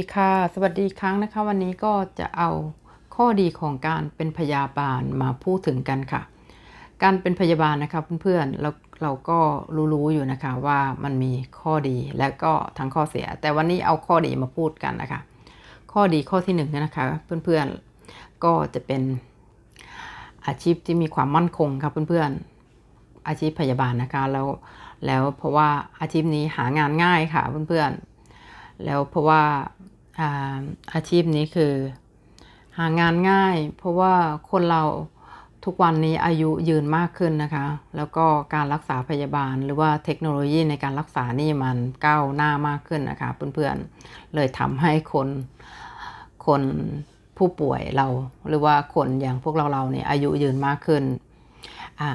ดีค่ะ สวัสดีครั้งนะคะ วันนี้ก็จะเอาข้อดีของการเป็นพยาบาลมาพูดถึงกันค่ะ การเป็นพยาบาลนะคะเพื่อนๆเราเราก็รู้ๆอยู่นะคะว่ามันมีข้อดีและก็ทั้งข้อเสีย แต่วันนี้เอาข้อดีมาพูดกันนะคะ ข้อดีข้อที่หนึ่งนะคะเพื่อนๆก็จะเป็นอาชีพที่มีความมั่นคงครับเพื่อนๆอาชีพพยาบาลนะคะแล้วแล้วเพราะว่าอาชีพนี้หางานง่ายค่ะเพื่อนๆแล้วเพราะว่า อาชีพนี้คือ หางานง่าย เพราะว่าคนเราทุกวันนี้อายุยืนมากขึ้นนะคะ แล้วก็การรักษาพยาบาล หรือว่าเทคโนโลยีในการรักษานี่มันก้าวหน้ามากขึ้นนะคะเพื่อนๆเลยทำให้คนคนผู้ป่วยเรา หรือว่าคนอย่างพวกเราเราเนี่ยอายุยืนมากขึ้นอ่า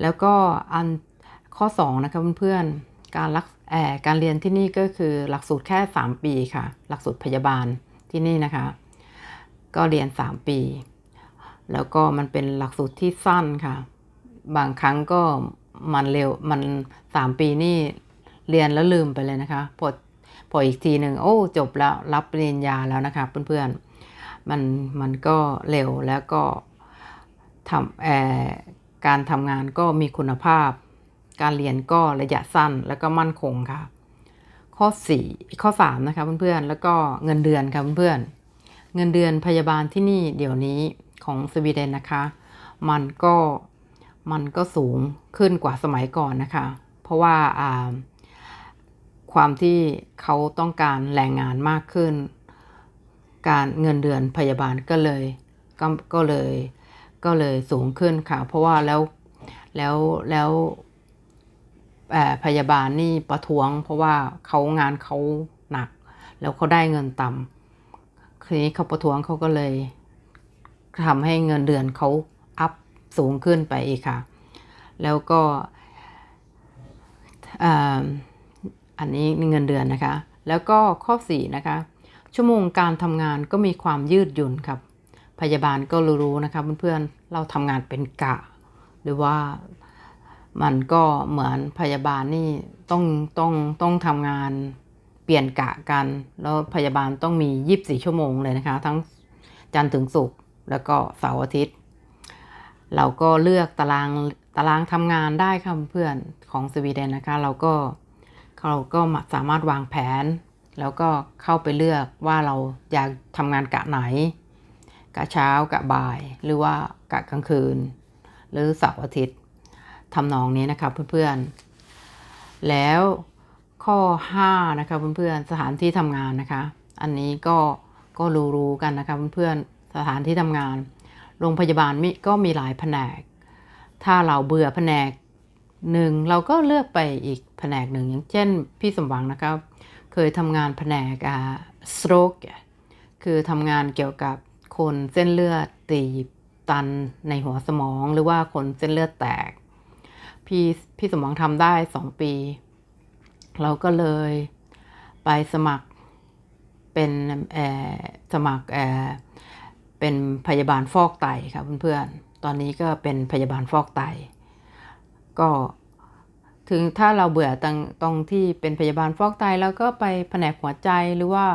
แล้วก็อันข้อ 2 นะคะเพื่อนๆ การรักแอการเรียนที่นี่ก็คือหลักสูตรแค่ 3 ปีค่ะ หลักสูตรพยาบาลที่นี่นะคะ ก็เรียน 3 ปี แล้วก็มันเป็นหลักสูตรที่สั้นค่ะ บางครั้งก็มันเร็วมัน 3 ปีนี่เรียนแล้วลืมไปเลยนะคะพอพออีกทีหนึ่งโอ้จบแล้วรับปริญญาแล้วนะคะเพื่อนๆมันมันก็เร็วแล้วก็ทำแอการทำงานก็มีคุณภาพ การเรียนก็ระยะสั้นแล้วก็มั่นคงค่ะ ข้อ 4 ข้อ 3 นะคะเพื่อนๆ แล้วก็เงินเดือนค่ะเพื่อนๆ เงินเดือนพยาบาลที่นี่เดี๋ยวนี้ของสวีเดนนะคะ มันก็มันก็สูงขึ้นกว่าสมัยก่อนนะคะ เพราะว่าความที่เขาต้องการแรงงานมากขึ้น การเงินเดือนพยาบาลก็เลยก็ก็เลยก็เลยสูงขึ้นค่ะ เพราะว่าแล้วแล้วแล้ว พยาบาลนี่ประท้วง เพราะว่าเขางานเขาหนัก แล้วเขาได้เงินต่ำทีนี้เขาประท้วงเขาก็เลยทำให้เงินเดือนเขาอัพสูงขึ้นไปอีกค่ะ แล้วก็อันนี้เงินเดือนนะคะ แล้วก็ข้อ4นะคะ ชั่วโมงการทำงานก็มีความยืดหยุ่นครับ พยาบาลก็รู้ๆนะคะเพื่อนๆเราทำงานเป็นกะ หรือว่า มันก็เหมือนพยาบาลนี่ต้องต้องต้องทำงานเปลี่ยนกะกัน แล้วพยาบาลต้องมี 24 ชั่วโมงเลยนะคะ ทั้งจันทร์ถึงศุกร์แล้วก็เสาร์อาทิตย์ เราก็เลือกตารางตารางทำงานได้ค่ะเพื่อนของสวีเดนนะคะ เราก็เราก็สามารถวางแผน แล้วก็เข้าไปเลือกว่าเราอยากทำงานกะไหน กะเช้ากะบ่าย หรือว่ากะกลางคืน หรือเสาร์อาทิตย์ ทำนองนี้นะคะเพื่อนๆ แล้วข้อ 5 นะคะเพื่อนๆ สถานที่ทำงานนะคะ อันนี้ก็ก็รู้ๆกันนะคะเพื่อนๆ สถานที่ทำงาน โรงพยาบาลมิก็มีหลายแผนก ถ้าเราเบื่อแผนกหนึ่งเราก็เลือกไปอีกแผนกหนึ่งอย่างเช่น พี่สมหวังนะครับเคยทำงานแผนกอ่าสโตรกคือทำงานเกี่ยวกับคนเส้นเลือดตีบตันในหัวสมองหรือว่าคนเส้นเลือดแตก พี่พี่สมหวังทำได้สองปี เราก็เลยไปสมัครเป็นสมัครเป็นพยาบาลฟอกไตค่ะเพื่อนๆ ตอนนี้ก็เป็นพยาบาลฟอกไต ก็ถึงถ้าเราเบื่อตรงตรงที่เป็นพยาบาลฟอกไตแล้วก็ไปแผนกหัวใจหรือว่า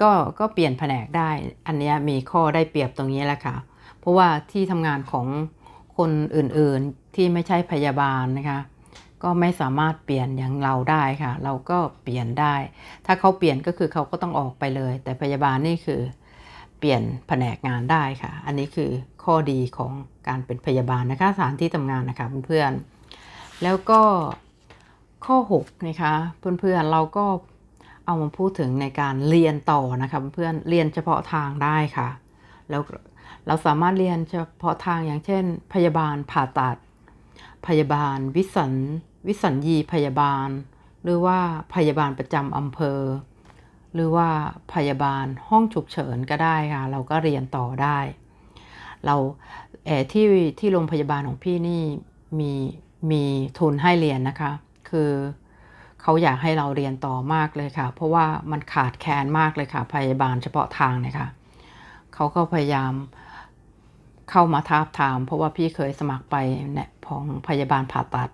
ก็ก็เปลี่ยนแผนกได้ อันนี้มีข้อได้เปรียบตรงนี้แหละค่ะ เพราะว่าที่ทำงานของคนอื่นๆ ที่ไม่ใช่พยาบาลนะคะ ก็ไม่สามารถเปลี่ยนอย่างเราได้ค่ะ เราก็เปลี่ยนได้ ถ้าเขาเปลี่ยนก็คือเขาก็ต้องออกไปเลย แต่พยาบาลนี่คือเปลี่ยนแผนกงานได้ค่ะ อันนี้คือข้อดีของการเป็นพยาบาลนะคะสถานที่ทำงานนะคะเพื่อนๆแล้วก็ข้อ6นะคะเพื่อนๆเราก็เอามาพูดถึงในการเรียนต่อนะคะเพื่อนเรียนเฉพาะทางได้ค่ะ แล้วเราสามารถเรียนเฉพาะทางอย่างเช่น พยาบาลผ่าตัด พยาบาล วิสัญวิสัญญีพยาบาล หรือว่าพยาบาลประจำอำเภอ หรือว่าพยาบาลห้องฉุกเฉินก็ได้ค่ะ เราก็เรียนต่อได้ เราแอที่ที่โรงพยาบาลของพี่นี่มีมีทุนให้เรียนนะคะ คือเขาอยากให้เราเรียนต่อมากเลยค่ะ เพราะว่ามันขาดแคลนมากเลยค่ะ พยาบาลเฉพาะทางเนี่ยค่ะเขาก็พยายามเข้ามาทาบทาม เพราะว่าพี่เคยสมัครไปเนี่ย ของพยาบาลผ่าตัด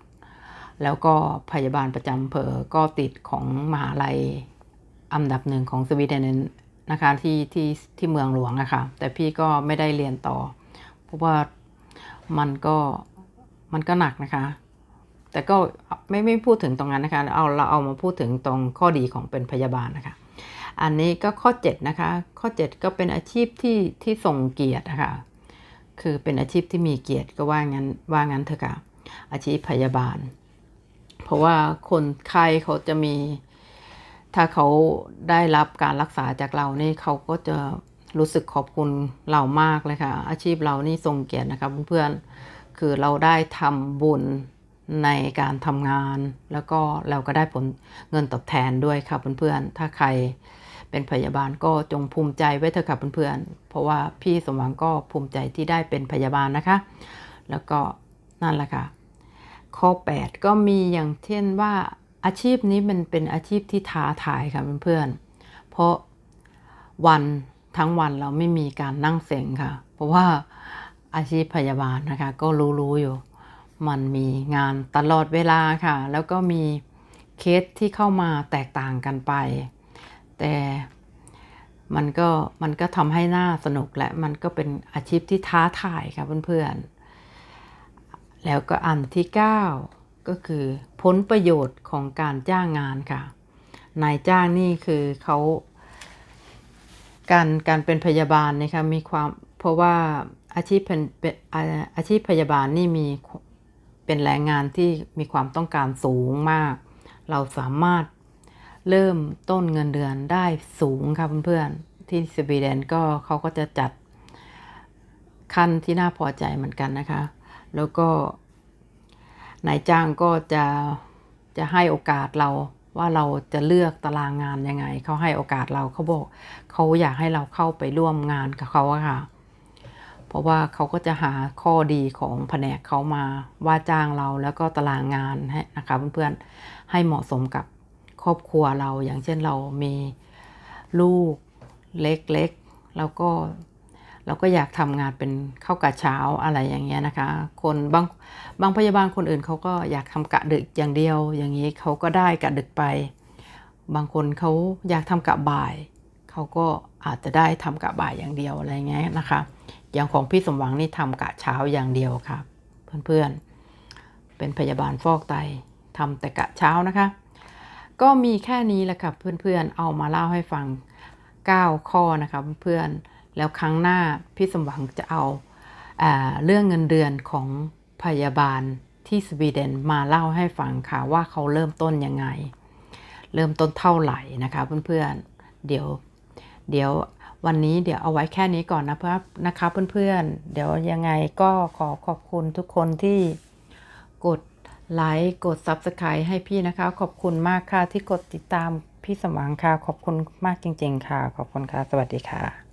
แล้วก็พยาบาลประจำเผอก็ติดของมหาลัยอันดับหนึ่งของสวีเดนนะคะที่ที่ที่เมืองหลวงอะค่ะแต่พี่ก็ไม่ได้เรียนต่อ เพราะว่ามันก็มันก็หนักนะคะ แต่ก็ไม่ไม่พูดถึงตรงนั้นนะคะเอาเราเอามาพูดถึงตรงข้อดีของเป็นพยาบาลนะคะ อันนี้ก็ข้อ 7 นะคะ ข้อ 7 ก็เป็นอาชีพที่ที่ส่งเกียรตินะคะ คือเป็นอาชีพที่มีเกียรติก็ว่างั้นว่างั้นเถอะค่ะอาชีพพยาบาล เพราะว่าคนไข้เขาจะมี ถ้าเขาได้รับการรักษาจากเรานี่เขาก็จะรู้สึกขอบคุณเรามากเลยค่ะ อาชีพเรานี่ทรงเกียรตินะคะเพื่อนๆคือเราได้ทำบุญในการทำงาน แล้วก็เราก็ได้ผลเงินตอบแทนด้วยค่ะเพื่อนๆถ้าใคร เป็นพยาบาลก็จงภูมิใจไว้เถอะค่ะเพื่อนๆ เพราะว่าพี่สมหวังก็ภูมิใจที่ได้เป็นพยาบาลนะคะ แล้วก็นั่นแหละค่ะ ข้อ 8 ก็มีอย่างเช่นว่าอาชีพนี้มันเป็นอาชีพที่ท้าทายค่ะเพื่อนๆ เพราะวันทั้งวันเราไม่มีการนั่งเซ็งค่ะ เพราะว่าอาชีพพยาบาลนะคะ ก็รู้ๆอยู่ มันมีงานตลอดเวลาค่ะ แล้วก็มีเคสที่เข้ามาแตกต่างกันไป แต่มันก็มันก็ทำให้น่าสนุกและมันก็เป็นอาชีพที่ท้าทายค่ะเพื่อนๆ แล้วก็อันที่ 9 ก็คือผลประโยชน์ของการจ้างงานค่ะ นายจ้างนี่คือเขาการการเป็นพยาบาลนะคะมีความเพราะว่าอาชีพเป็นเป็นอาอาชีพพยาบาลนี่มีเป็นแรงงานที่มีความต้องการสูงมาก เราสามารถ เริ่มต้นเงินเดือนได้สูงค่ะเพื่อนๆ ที่สวีเดนก็เขาก็จะจัดขั้นที่น่าพอใจเหมือนกันนะคะ แล้วก็นายจ้างก็จะจะให้โอกาสเราว่าเราจะเลือกตารางงานยังไง เขาให้โอกาสเราเขาบอกเขาอยากให้เราเข้าไปร่วมงานกับเขาอะค่ะ เพราะว่าเขาก็จะหาข้อดีของแผนกเขามาว่าจ้างเราแล้วก็ตารางงานให้นะคะเพื่อนๆให้เหมาะสมกับ ครอบครัวเราอย่างเช่นเรามีลูกเล็กๆแล้วก็เราก็อยากทำงานเป็นเข้ากะเช้าอะไรอย่างเงี้ยนะคะ คนบางบางพยาบาลคนอื่นเขาก็อยากทำกะดึกอย่างเดียว อย่างนี้เขาก็ได้กะดึกไป บางคนเขาอยากทำกะบ่าย เขาก็อาจจะได้ทำกะบ่ายอย่างเดียวอะไรเงี้ยนะคะ อย่างของพี่สมหวังนี่ทำกะเช้าอย่างเดียวค่ะ เพื่อนๆเป็นพยาบาลฟอกไตทำแต่กะเช้านะคะ ก็มีแค่นี้แหละค่ะเพื่อนๆเอามาเล่าให้ฟัง 9 ข้อนะคะเพื่อนๆแล้วครั้งหน้าพี่สมหวังจะเอาอาเรื่องเงินเดือนของพยาบาลที่สวีเดนมาเล่าให้ฟังค่ะว่าเขาเริ่มต้นยังไง เริ่มต้นเท่าไหร่นะคะเพื่อนๆเดี๋ยวเดี๋ยววันนี้เดี๋ยวเอาไว้แค่นี้ก่อนนะเพื่อนะคะเพื่อนๆเดี๋ยวยังไงก็ขอขอบคุณทุกคนที่กด ไลค์กด Subscribe ให้พี่นะคะ ขอบคุณมากค่ะที่กดติดตามพี่สมหวังค่ะ ขอบคุณมากจริง ๆ ค่ะ ขอบคุณค่ะ สวัสดีค่ะ